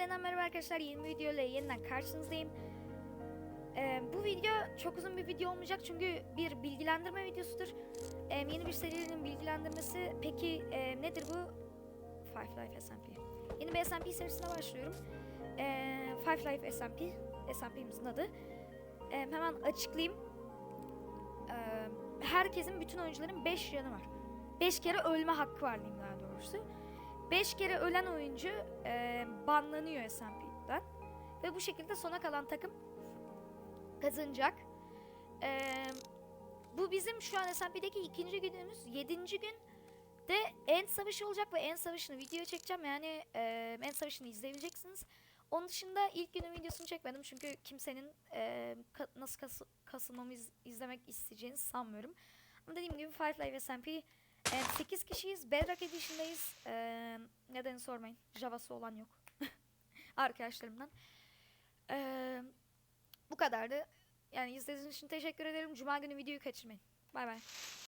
yeniden merhaba arkadaşlar. Yeni video ile yeniden karşınızdayım. Ee, bu video çok uzun bir video olmayacak çünkü bir bilgilendirme videosudur. Ee, yeni bir serinin bilgilendirmesi. Peki e, nedir bu? Five Life SMP. Yeni bir SMP serisine başlıyorum. Ee, Five Life SMP. SMP'mizin adı. Ee, hemen açıklayayım. Ee, herkesin, bütün oyuncuların 5 yanı var. 5 kere ölme hakkı var diyeyim daha doğrusu. 5 kere ölen oyuncu e, banlanıyor SMP'den. Ve bu şekilde sona kalan takım kazanacak. E, bu bizim şu an SMP'deki ikinci günümüz. Yedinci gün de End Savaşı olacak ve End Savaşı'nı video çekeceğim. Yani e, End Savaşı'nı izleyebileceksiniz. Onun dışında ilk günün videosunu çekmedim çünkü kimsenin e, ka- nasıl kas- kasılmamı iz- izlemek isteyeceğini sanmıyorum. Ama dediğim gibi Five Live SMP Evet, 8 kişiyiz. Bedrock Edition'dayız. Ee, nedeni sormayın. Java'sı olan yok. Arkadaşlarımdan. Ee, bu kadardı. Yani izlediğiniz için teşekkür ederim. Cuma günü videoyu kaçırmayın. Bay bay.